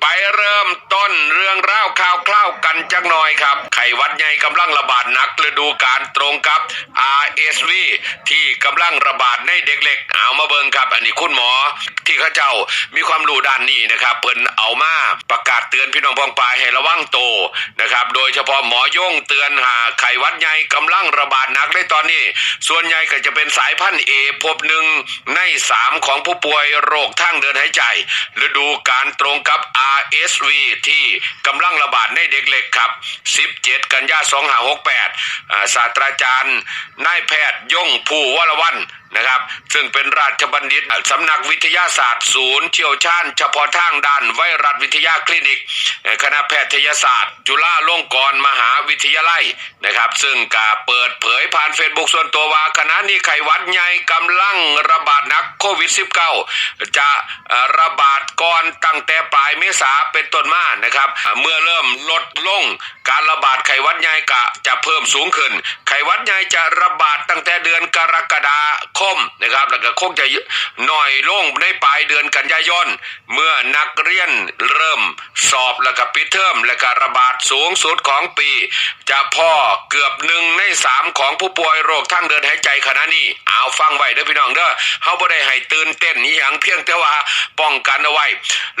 ไปเริ่มต้นเรื่องเล่าวข่าวคร่าวกันจักหน่อยครับ ไข้หวัดใหญ่กำลังระบาดหนักฤดูการตรงกับ RSV ที่กำลังระบาดในเด็กเล็กเอามาเบิงครับ อันนี้คุณหมอ ที่เขาเจ้ามีความรู้ด้านนี้นะครับเพิ่นเอามาประกาศเตือนพี่น้องพองปลายให้ระวังโตนะครับ โดยเฉพาะหมอย่งเตือนหาไข้หวัดใหญ่กำลังระบาดหนักในตอนนี้ ส่วนใหญ่ก็จะเป็นสายพันธุ์เอพบหนึ่งในสามของผู้ป่วยโรคทางเดินหายใจฤดูการตรงกับ RSV ที่กำลังระบาดในเด็กเล็กครับ 17 กันยา2568ศาสตราจารย์นายแพทย์ย่งผู้วรวันนะครับ ซึ่งเป็นราชบัณฑิตสำนักวิทยาศาสตร์ศูนย์เชี่ยวชาญเฉพาะทางด้านไวรัสวิทยาคลินิก คณะแพทยศาสตร์ จุฬาลงกรณ์มหาวิทยาลัยนะครับ ซึ่งกาเปิดเผยผ่านเฟซบุ๊กส่วนตัวว่าขณะนี้ไขวัดใหญ่กำลังระบาดนักโควิด -19 จะระบาดก่อนตั้งแต่ปลายเมษาเป็นต้นมานะครับ เมื่อเริ่มลดลงการระบาดไขวัดใหญ่กะจะเพิ่มสูงขึ้น ไขวัดใหญ่จะระบาดตั้งแต่เดือนกรกฎาคมนะครับแล้วก็คงจะหน่อยลงในปลายเดือนกันยายนเมื่อนักเรียนเริ่มสอบแล้วก็ปิดเทอมและก็ระบาดสูงสุดของปี จะพ่อเกือบหนึ่งในสามของผู้ป่วยโรคทางเดินหายใจขณะนี้เอาฟังไว้เด้อพี่น้องเด้อเฮาบ่ได้ให้ตื่นเต้นอีหยังเพียงแต่ว่าป้องกันเอาไว้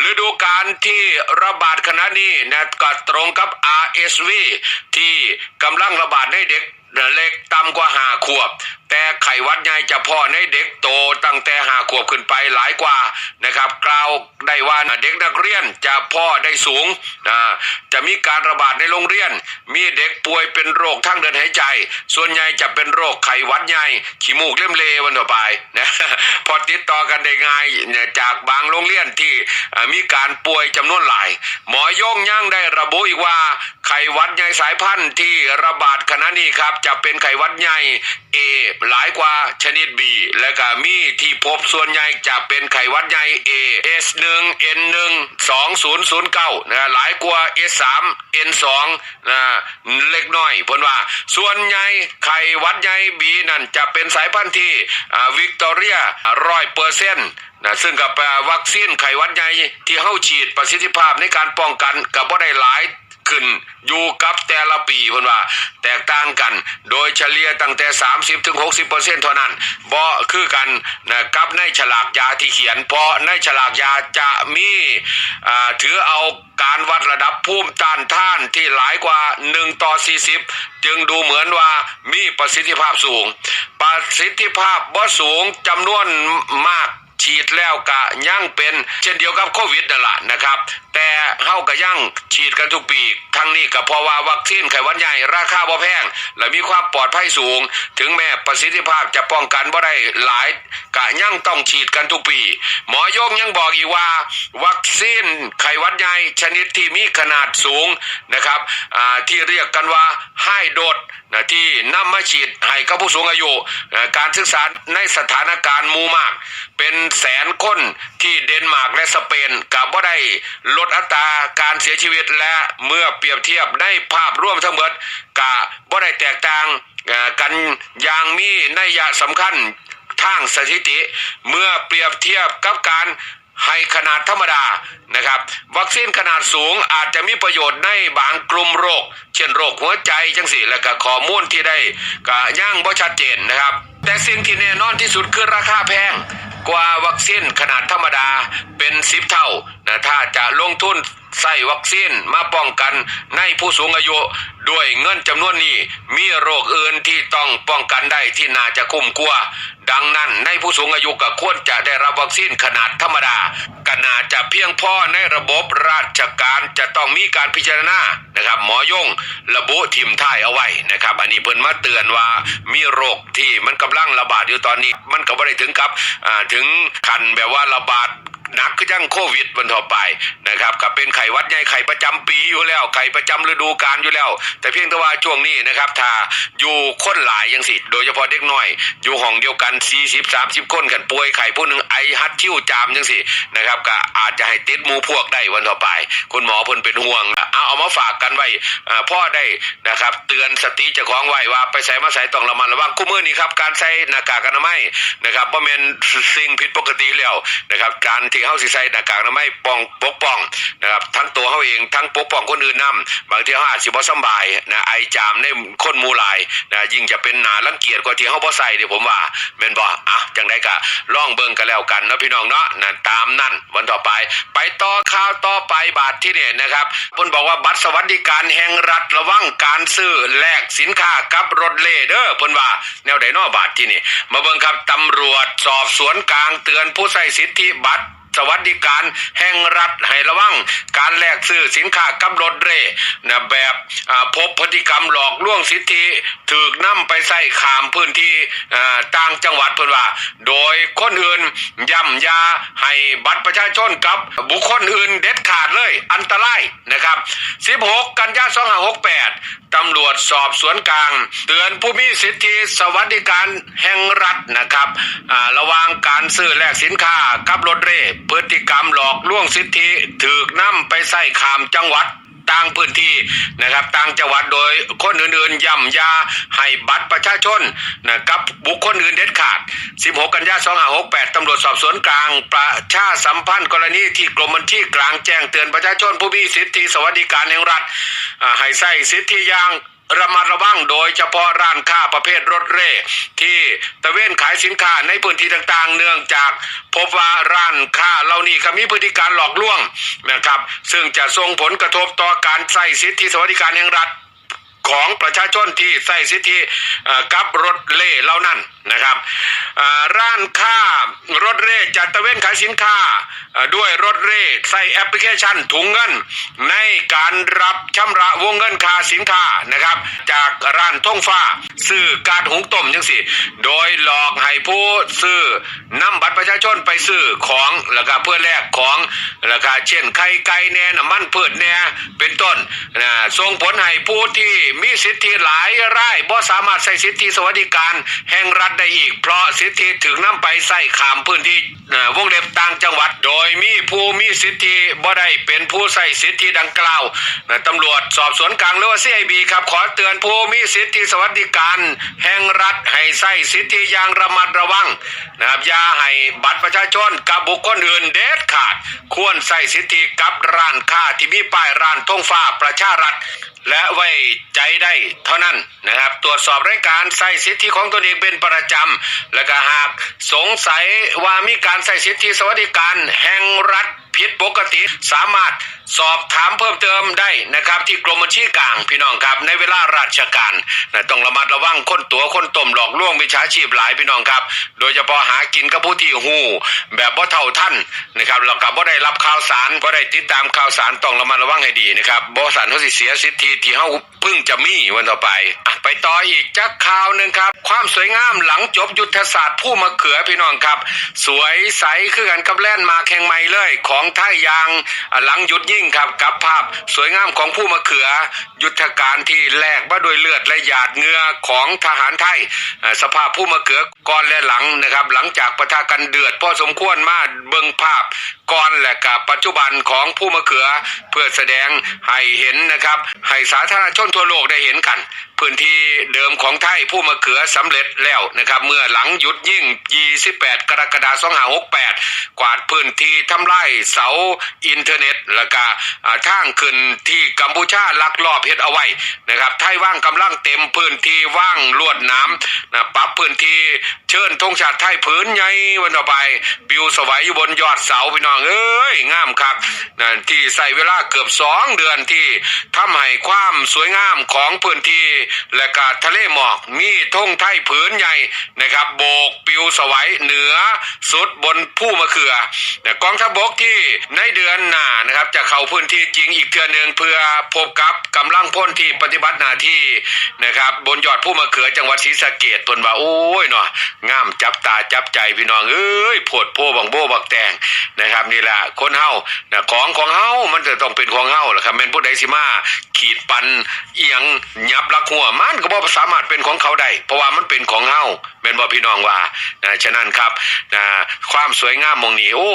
ฤดูการที่ระบาดขณะนี้นะก็ตรงกับ RSV ที่กำลังระบาดในเด็กเล็กต่ำกว่าหาขวบแต่ไขวัดใหญ่จะพ่อในเด็กโตตั้งแต่หาขวบขึ้นไปหลายกว่านะครับ กล่าวได้ว่าเด็กนักเรียนจะพ่อได้สูงนะจะมีการระบาดในโรงเรียน มีเด็กป่วยเป็นโรคทางเดินหายใจ ส่วนใหญ่จะเป็นโรคไขวัดใหญ่ขี้มูกเล่มเลวันต่อไปนะพอติดต่อกันได้ง่ายจากบางโรงเรียนที่มีการป่วยจำนวนหลาย หมอยงย่างได้ระบุอีกว่าไขวัดใหญ่สายพันธุ์ที่ระบาดขณะนี้ครับจะเป็นไขวัดใหญ่ A หลายกว่าชนิด B และก็มีที่พบส่วนใหญ่จะเป็นไขวัดใหญ่ A S1 N1 2009นะหลายกว่า S3 N2 นะเล็กน้อยเพิ่นว่า ส่วนใหญ่ไขวัดใหญ่ B นั่นจะเป็นสายพันธุ์ที่วิกตอเรียร้อยเปอร์เซ็นต์นะซึ่งกับวัคซีนไขวัดใหญ่ที่เฮาฉีดประสิทธิภาพในการป้องกันกับบ่าได้หลาย ขึ้น อยู่กับแต่ละปีเพิ่นว่า แตกต่างกัน โดยเฉลี่ยตั้งแต่ 30ถึง60%เท่านั้นบ่คือกันนะกับในฉลากยาที่เขียน เพราะในฉลากยาจะมีถือเอาการวัดระดับภูมิต้านทานที่หลายกว่า 1 ต่อ 40 จึงดูเหมือนว่ามีประสิทธิภาพสูง ประสิทธิภาพบ่สูงจำนวนมากฉีดแล้วก็ยังเป็นเช่นเดียวกับโควิดนั่นแหละนะครับาก็ยังฉีดกันทุกปี ทั้งนี้ก็เพราะว่าวัคซีนไข้หวัดใหญ่ราคาบ่แพง และมีความปลอดภัยสูง ถึงแม้ประสิทธิภาพจะป้องกันบ่ได้หลายก็ยังต้องฉีดกันทุกปี หมอยงยังบอกอีกว่า วัคซีนไข้หวัดใหญ่ชนิดที่มีขนาดสูงนะครับที่เรียกกันว่าไฮโดดนะที่นำมาฉีดให้กับผู้สูงอายุ การศึกษาในสถานการณ์มูมาก เป็นแสนคนที่เดนมาร์กและสเปนกับว่าได้ลดอัตราการเสียชีวิตและเมื่อปรียบเทียบในภาพร่วมทั้งหมดกะว่ได้แตกต่างกันอย่างมีนัยยะสำคัญทางสถิติ เมื่อเปรียบเทียบกับการให้ขนาดธรรมดานะครับ วัคซีนขนาดสูงอาจจะมีประโยชน์ในบางกลุ่มโรค เช่นโรคหัวใจจังสิและก็ข้อมูลที่ได้ก็ย่างบ่ชัดเจนนะครับ แต่สิ่งที่แน่นอนที่สุดคือราคาแพงกว่าวัคซีนขนาดธรรมดาเป็นสิบเท่านะถ้าจะลงทุน ส่วัคซีนมาป้องกันในผู้สูงอายุด้วยเงินจำนวนนี้มีโรคอื่นที่ต้องป้องกันได้ที่น่าจะคุ้มกว่าดังนั้นในผู้สูงอายุก็ควรจะได้รับวัคซีนขนาดธรรมดาก็น่าจะเพียงพอในระบบราชการจะต้องมีการพิจารณานะครับหมอยงระบุทิมท้ายเอาไว้นะครับ อันนี้เพิ่นมาเตือนว่ามีโรคที่มันกำลังระบาดอยู่ตอนนี้ มันก็บ่ได้ถึงกับถึงขันแบบว่าระบาด หนักก็ยังโควิดมันต่อไปนะครับกับเป็นไข้หวัดใหญ่ไข้ประจำปีอยู่แล้ว ไข้ประจำฤดูกาลอยู่แล้ว แต่เพียงแต่ว่าช่วงนี้นะครับถ้าอยู่คนหลายยังสิ โดยเฉพาะเด็กน้อย อยู่ห้องเดียวกัน 40 30 คนกันป่วยไข้ผู้หนึ่งไอฮัดชิวจามยังสินะครับก็อาจจะให้ติดหมูพวกได้วันต่อไป คุณหมอเพิ่นเป็นห่วงเอาเอามาฝากกันไว้อ่าพ่อได้นะครับ เตือนสติเจ้าของไว้ว่าไปใส่มาใส่ต้องระมัดระวังคู่มือนี้ครับการใส่หน้ากากอนามัยนะครับบ่แม่นสิ่งผิดปกติแล้วนะครับการทเฮาสิใส่หน้ากากอนามัยป้องปกป้องนะครับทั้งตัวเฮาเองทั้งปกป้องคนอื่นนํบางทีเฮาอาจสิบ่สบายนะไอจามในคนมูลายนะยิ่งจะเป็นหนารังเกียจกว่าที่เฮาบ่ใส่นี่ผมว่าแม่นบ่อะจังไดก็ลองเบิ่งกันแล้วกันเนาะพี่น้องเนาะนะตามนั่นวันต่อไป ไปต่อข่าวต่อไปบาทที่นี่นะครับเพิ่นบอกว่าบัตรสวัสดิการแห่งรัฐระวังการซื้อแลกสินค้ากับรถเล่เด้อเพิ่นว่าแนวใดนาะบาทที่นี่มาเบิ่งครับตำรวจสอบสวนกลางเตือนผู้ใช้สิทธิบัตร สวัสดิการแห่งรัฐให้ระวัง การแลกซื้อสินค้ากับรถเร่นะแบบพบพฤติกรรมหลอกลวงสิทธิถูกนำไปใส่ขามพื้นที่ต่างจังหวัดเพิ่นว่า โดยคนอื่นย่ำยาให้บัตรประชาชนกับบุคคลอื่นเด็ดขาดเลย อันตรายนะครับ 16 กันยายน2568ตำรวจสอบสวนกลาง เตือนผู้มีสิทธิสวัสดิการแห่งรัฐนะครับระวังการซื้อแลกสินค้ากับรถเร่พฤติกรรมหลอกล่วงสิทธิถูกนำไปใส่ขามจังหวัดต่างพื้นที่นะครับต่างจังหวัดโดยคนอื่นๆย่ำยาให้บัตรประชาชนนะกับบุคคลอื่นเด็ดขาด 16 กันยายน2568ตำรวจสอบสวนกลาง ประชาสัมพันธ์กรณีที่กรมบัญชีกลางแจ้งเตือนประชาชนผู้มีสิทธิสวัสดิการแห่งรัฐให้ใส่สิทธิอย่าง ระมัดระวังโดยเฉพาะร้านค้าประเภทรถเร่ ที่ตะเวนขายสินค้าในพื้นที่ต่างๆ เนื่องจากพบว่าร้านค้าเหล่านี้ก็มีพฤติการหลอกลวงนะครับ ซึ่งจะส่งผลกระทบต่อการใช้สิทธิสวัสดิการแห่งรัฐ ของประชาชนที่ใส่สิทธิกับรถเล่เหล่านั้นนะครับร้านค้ารถเร่จัดตะเวนขายสินค้าด้วยรถเร่ใส่แอปพลิเคชันถุงเงิน ในการรับชำระวงเงินค่าสินค้านะครับ จากร้านท่งฟ้าซื้อการหุงต้มยังสิโดยหลอกให้ผู้ซื้อนำบัตรประชาชนไปซื้อของแล้วก็เพื่อแลกของแล้วก็เช่นไข่ไก่แน่น้ำมันพืชแน่เป็นต้นนะส่งผลให้ผู้ที่มีสิทธิหลายไรายบ่สามารถใช้สิทธิสวัสดิการ แห่งรัฐได้อีก เพราะสิทธิถึงนำไปใส่ขามพื้นที่วงเล็บต่างจังหวัด โดยมีผู้มีสิทธิบ่ได้เป็นผู้ใช้สิทธิดังกล่าวตำรวจสอบสวนกลางหรือว่า CIB ครับขอเตือนผู้มีสิทธิสวัสดิการ แห่งรัฐให้ใช้สิทธิอย่างระมัดระวังนะครับอย่าให้บัตรประชาชนกับบุคคลอื่นเด็ดขาด ควรใช้สิทธิกับร้านค้าที่มีป้ายร้านทงฟ้าประชารัฐ และไว้ใจได้เท่านั้นนะครับ ตรวจสอบรายการใส่สิทธิของตนเองเป็นประจำ และก็หากสงสัยว่ามีการใส่สิทธิสวัสดิการแห่งรัฐผิดปกติสามารถ สอบถามเพิ่มเติมได้นะครับ ที่กรมบัญชีกลางพี่น้องครับในเวลาราชการนะต้องระมัดระวังคนตัวคนต้มหลอกลวงมิจฉาชีพหลายพี่น้องครับ โดยเฉพาะหากินกับผู้ที่หูแบบบ่เท่าท่านนะครับแล้วก็บ่ได้รับข่าวสารบ่ได้ติดตามข่าวสารต้องระมัดระวังให้ดีนะครับบ่สันเขาสิเสียสิทธิที่เฮาเพิ่งจะมีวันต่อไปอไปต่ออีกจักข่าวหนึ่งครับ ความสวยงามหลังจบยุทธศาสตร์ผู้มะเขือพี่น้องครับ สวยใสคือกันกับแล่นมาแข่งใหม่เลย ของไทยยางหลังหยุดยิ่งครับกับภาพสวยงามของผู้มะเขือยุทธการที่แลกมาด้วยเลือดและหยาดเหงื่อของทหารไทย สภาพผู้มะเขือก่อนและหลังนะครับ หลังจากประทะกันเดือดพอสมควรมาเบิ่งภาพก่อนและกับปัจจุบันของผู้มะเขือเพื่อแสดงให้เห็นนะครับให้สาธารณชนทั่วโลกได้เห็นกัน พื้นที่เดิมของไทยผู้มะเขือสำเร็จแล้วนะครับ เมื่อหลังหยุดยิ่ง 28 กรกฎาคม2568 กวาดพื้นที่ทำลายเสาอินเทอร์เน็ต แล้วก็อ่าทางขึ้นที่กัมพูชาลักลอบเฮ็ดเอาไว้นะครับไทยว่างกำลังเต็มพื้นที่ว่างลวดน้ำนะปรับพื้นที่เชิญธงชาติไทยผืนใหญ่วันต่อไปปิวสวัยอยู่บนยอดเสาพี่น้องเอ้ยงามคักนะที่ใส่เวลาเกือบสองเดือนที่ทำให้ความสวยงามของพื้นที่และก็ทะเลหมอกมีธงไทยผืนใหญ่นะครับโบกปิวสวัยเหนือสุดบนผู้มะเขือนะกองทัพบกที่ในเดือนหน้านะครับจะเข้าพื้นที่จริงอีกเทือหนึ่งเพื่อพบกับกำลังลังพลที่ปฏิบัติหน้าที่นะครับ บนยอดผู้มะเขือจังหวัดศรีสะเกดเพิ่นว่าโอ้ยเนาะงามจับตาจับใจพี่น้องเอ้ยโพดโพบังโบบักแตงนะครับนี่แหละคนเฮาของของเฮามันจะต้องเป็นของเฮาแหละครับแม่นผู้ใดสิมาขีดปันเอียงยับลักหัวมันก็บ่สามารถเป็นของเขาได้เพราะว่ามันเป็นของเฮาแม่นบ่พี่น้องว่านะฉะนั้นครับนะความสวยงามมองนี้โอ้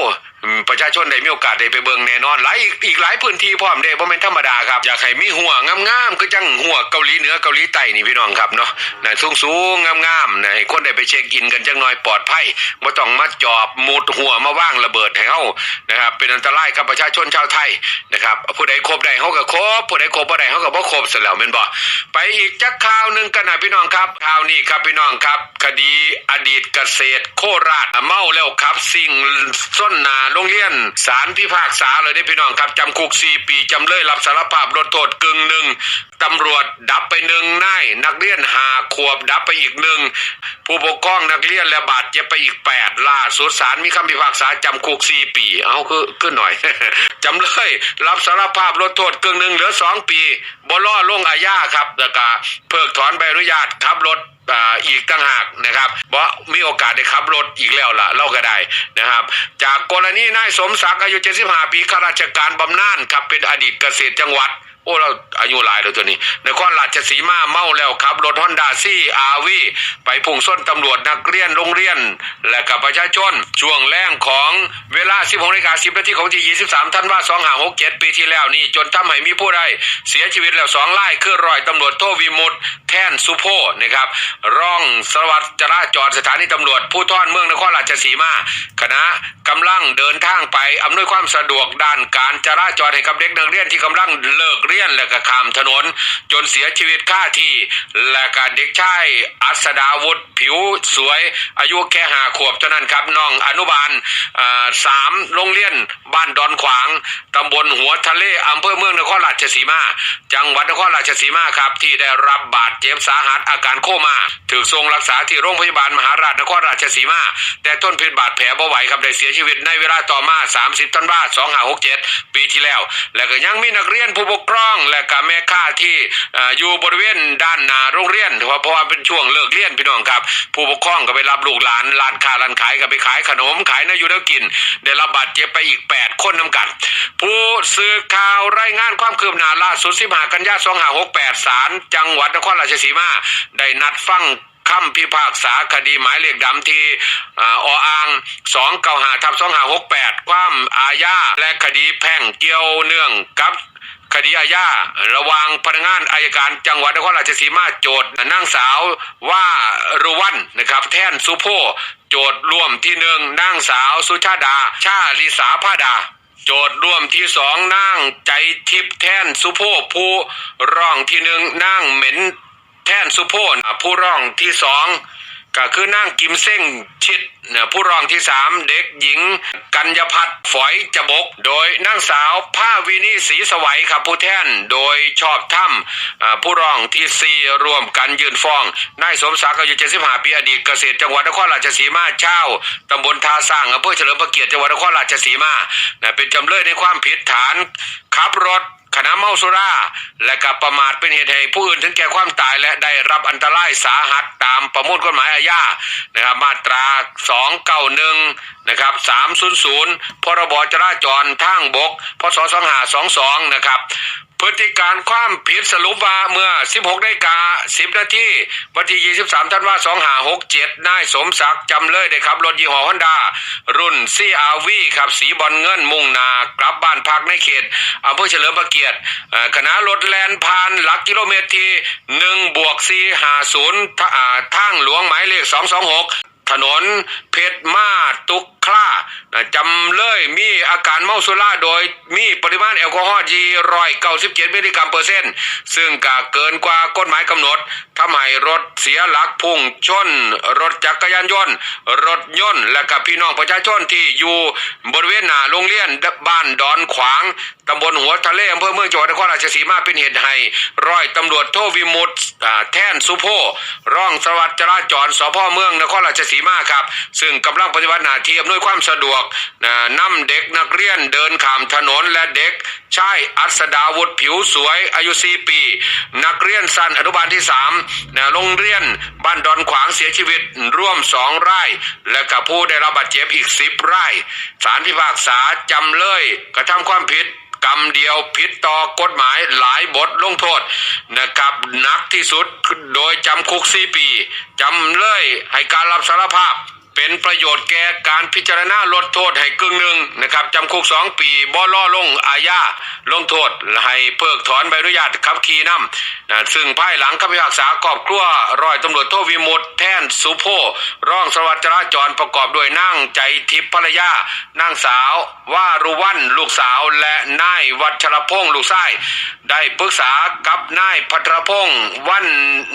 ประชาชนได้มีโอกาสได้ไปเบิ่งแน่นอนหลายอีกอีกหลายพื้นที่พร้อมเด้บ่แม่นธรรมดาครับอยากให้มีหัวงามๆคือจังหัวเกาหลีเหนือเกาหลีใต้นี่พี่น้องครับเนาะนะสูงๆงามๆนะให้คนได้ไปเช็คอินกันจังหน่อยปลอดภัยบ่ต้องมาจอบมุดหัวมาว่างระเบิดให้เฮานะครับเป็นอันตรายกับประชาชนชาวไทยนะครับผู้ใดครบได้เฮาก็ครบผู้ใดครบบ่ได้เฮาก็บ่ครบซะแล้วแม่นบ่ไปอีกจักข่าวหนึงกันนะพี่น้องครับข่าวนี้ครับพี่น้องครับ คดีอดีตเกษตรโคราชเมาแล้วครับสิ่งส้นนาโรงเรียนศาลพิพากษาเลยได้พี่น้องครับจำคุก 4 ปีจำเลยรับสารภาพลดโทษกึ่งหนึ่งตำรวจดับไปหนึ่งนายนักเรียนหาขวบดับไปอีกหนึ่งผู้ปกครองนักเรียนและบาดเจ็บไปอีก 8 ล่าสุดศาลมีคำพิพากษาจำคุก 4 ปี เอาคือขึ้นหน่อยจำเลยรับสารภาพลดโทษกึ่งหนึ่งเหลือ 2 ปีบล่อลงอาญาครับแล้วก็เพิกถอนใบอนุญาตขับรถ อ่าอีกต่างหากนะครับว่ามีโอกาสได้ขับรถอีกแล้วล่ะเล่าก็ได้นะครับ จากกรณีนายสมศักดิ์อายุ 75 ปีข้าราชการบำนาญครับเป็นอดีตเกษตรจังหวัด โอ้เราอายุหลายแล้วตัวนี้นครราชสีมาเมาแล้วครับ รถฮอนด้าซี่อาวีไปพุ่งส้นตำรวจนักเรียนโรงเรียน และกับประชาชน ช่วงแรงของเวลา 16นาฬิกา10นาทีของที่ 23ธันว่าคม2567 ปีที่แล้วนี่ จนทำให้มีผู้ใดเสียชีวิตแล้วสองรายคือร้อยตำรวจโทวิมุตแท่นสุโพนะครับรองสารวัตรจราจรสถานีตำรวจผู้ทอนเมืองนครราชสีมาคณะกำลังเดินทางไปอำนวยความสะดวกด้านการจราจรให้กับเด็กนักเรียนที่กำลังเลิกเรียนและก็ข้ามถนน จนเสียชีวิตค่าที่ และก็เด็กชายอัศดาวุฒิผิวสวย อายุแค่หาขวบเท่านั้นครับน้องอนุบาลอ่าสามโรงเรียนบ้านดอนขวางตำบลหัวทะเลอำเภอเมืองนครราชสีมา จังหวัดนครราชสีมาครับที่ได้รับบาดเจ็บสาหัสอาการโคม่าถูกส่งรักษาที่โรงพยาบาลมหาราชนครราชสีมา แต่ต้นพิษบาดแผลบ่ไหวครับได้เสียชีวิตในเวลาต่อมา 30ธันวาคม2567 ปีที่แล้ว และก็ยังมีนักเรียนผู้ปกครอง้องและก็แม่ค้าที่ออยู่บริเวณด้านหน้าโรงเรียนเพราะเพราะว่าเป็นช่วงเลิกเรียนพี่น้องครับ ผู้ปกครองก็ไปรับลูกหลานร้านค้าร้านขายก็ไปขายขนมขายเนื้ออยู่เนื้อกิน ได้รับบาดเจ็บไปอีก 8 คนนำกัน ผู้สื่อข่าวรายงานความคืบหน้าล่าสุด15กันยายน2568ศาลจังหวัดนครราชสีมาได้นัดฟังคำพิพากษาคดีหมายเลขดำที่อออ่างสองเกาหาทับสองหาหกแปดความอาญาและคดีแพ่งเกี่ยวเนื่องกับ คดีอาญาระว่างพนักงานอายการจังหวัดนครราชสีมาโจทย์นางสาวว่ารุวันนะครับแท่นสุโพโจทย์ร่วมที่หนึ่งนางสาวสุชาดา ชาลิสาพาดา โจทย์ร่วมที่สองนางใจทิพย์แท่นสุโพผู้ร้องที่หนึ่งนางเหม็นแท่นสุโพผู้ร้องที่สอง ก็คือนั่งกิมเส้งชิดนะผู้ร้องที่สามเด็กหญิง กัญญพัฒน์ฝอยจบก โดยนางสาวผ้าวินีศรีสวัยครับผู้แท่นโดยชอบถ้ำผู้ร้องที่สี่ร่วมกันยืนฟ้องนายสมศักดิ์อายุ75ปีอดีตเกษตรจังหวัดนครราชสีมาเช่าตำบลทาสร้างอำเภอเฉลิมพระเกียรติจังหวัดนครราชสีมาเป็นจำเลยในความผิดฐานขับรถ ขณะเมาสุราและกับประมาทเป็นเหตุให้ผู้อื่นถึงแก่ความตายและได้รับอันตรายสาหัสตามประมวลกฎหมายอาญานะครับมาตรา 291นะครับ300 พรบจราจรทางบก พศ2522 นะครับ พฤติการความผิดสรุปว่าเมื่อ 16นาฬิกา10 นาทีวันที่ 23 ธันวาคม2567 นายสมศักดิ์จำเลยได้ขับ รถยี่ห้อฮอนดารุ่น CRV ครับสีบอลเงินมุ่งนากลับบ้านพักในเขตอำเภอเฉลิมพระเกียรติเอ่อขณะรถแลนผ่านหลักกิโลเมตรที่1บวก450ท่าทางหลวงหมายเลข 226 ถนนเพชรมาตุกคล้านะจำเลยมีอาการเมาสุราโดยมีปริมาณแอลกอฮอล์ยี่ร้อยเก้าสิบเจ็ดมิลลิกรัมเปอร์เซ็นต์ซึ่งก็เกินกว่ากฎหมายกำหนดทำให้รถเสียหลักพุ่งชน รถจักรยานยนต์ รถยนต์ และกับพี่น้องประชาชนที่อยู่บริเวณหน้าโรงเรียนบ้านดอนขวางตำบลหัวทะเลอำเภอเมืองจังหวัดนครราชสีมาเป็นเหตุให้ร้อยตำรวจโทวิมุตติอ่าแท่นสุโพร่องสารวัตรจราจรสพเมืองนครราชสีมาครับ ซึ่งกำลังปฏิบัติหน้าที่นวยความสะดวกนะนำเด็กนักเรียนเดินข้ามถนนและเด็กชายอัศดาวุฒิผิวสวยอายุ 4 ปี นักเรียนสั้นอนุบาลที่3นะโรงเรียนบ้านดอนขวางเสียชีวิตร่วม2รายและกับผู้ได้รับบาดเจ็บอีก 10รายศาลพิพากษาจำเลยกระทำความผิดกรรมเดียวผิดต่อกฎหมายหลายบทลงโทษนะครับนักที่สุดโดยจำคุก 4 ปีจำเลยให้การรับสารภาพ เป็นประโยชน์แก่การพิจารณาลดโทษให้กึ่งหนึ่งนะครับจำคุก2ปีบ่ล่อลงอาญาลงโทษให้เพิกถอนใบอนุญาตขับขี่นำนะซึ่งภายหลังคำพิพากษากอบครัวร้อยตำรวจโทวิมุตแท่นสุโพร่องสารวัตรจราจรประกอบด้วยนั่งใจทิพย์ภรรยานางสาวว่ารุวันลูกสาวและนายวัชรพงษ์ลูกชายได้ปรึกษากับนายพัทรพงษ์วัน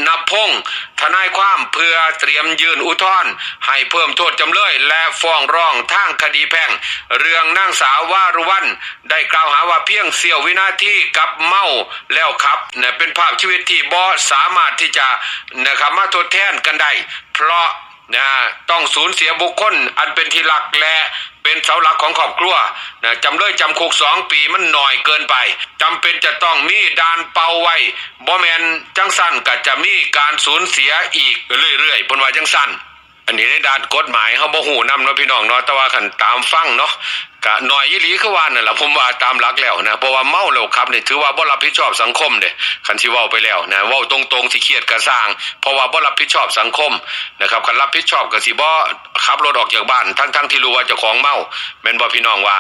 นพงษ์ทนายความเพื่อเตรียมยื่นอุทธรณ์ให้เพิ่มโทษจำเลย และฟ้องร้องทางคดีแพ่ง เรื่องนางสาววารุวัน ได้กล่าวหาว่าเพียงเสี้ยววินาทีกับเมาแล้วครับเนี่ยเป็นภาพชีวิตที่บ่สามารถที่จะนะครับมาทดแทนกันได้เพราะนะต้องสูญเสียบุคคลอันเป็นที่รักและเป็นเสาหลักของครอบครัวนะจำเลยจำคุกสองปีมันหน่อยเกินไปจำเป็นจะต้องมีดานเป่าไว้บ่แมนจังสั้นก็จะมีการสูญเสียอีกเรื่อยๆเพนว่าจังสั้น อันนี้ในด้านกฎหมายเขาบ่หูนำเนาะพี่น้องเนาะแต่ว่าขันตามฟังเนาะกะหน่อยยี่หลีคือว่านั่นแหละผมว่าตามหลักแล้วนะเพราะว่าเมาแล้วครับเนี่ยถือว่าบ่รับผิดชอบสังคมเด้คันสิเว้าไปแล้วนะเว้าตรงๆที่เครียดกระสร้าง เพราะว่าบ่รับผิดชอบสังคมนะครับคันรับผิดชอบก็สิบ่ขับรถออกจากบ้านทั้งๆที่รู้ว่าเจ้าของเมาแม่นบ่พี่น้องว่า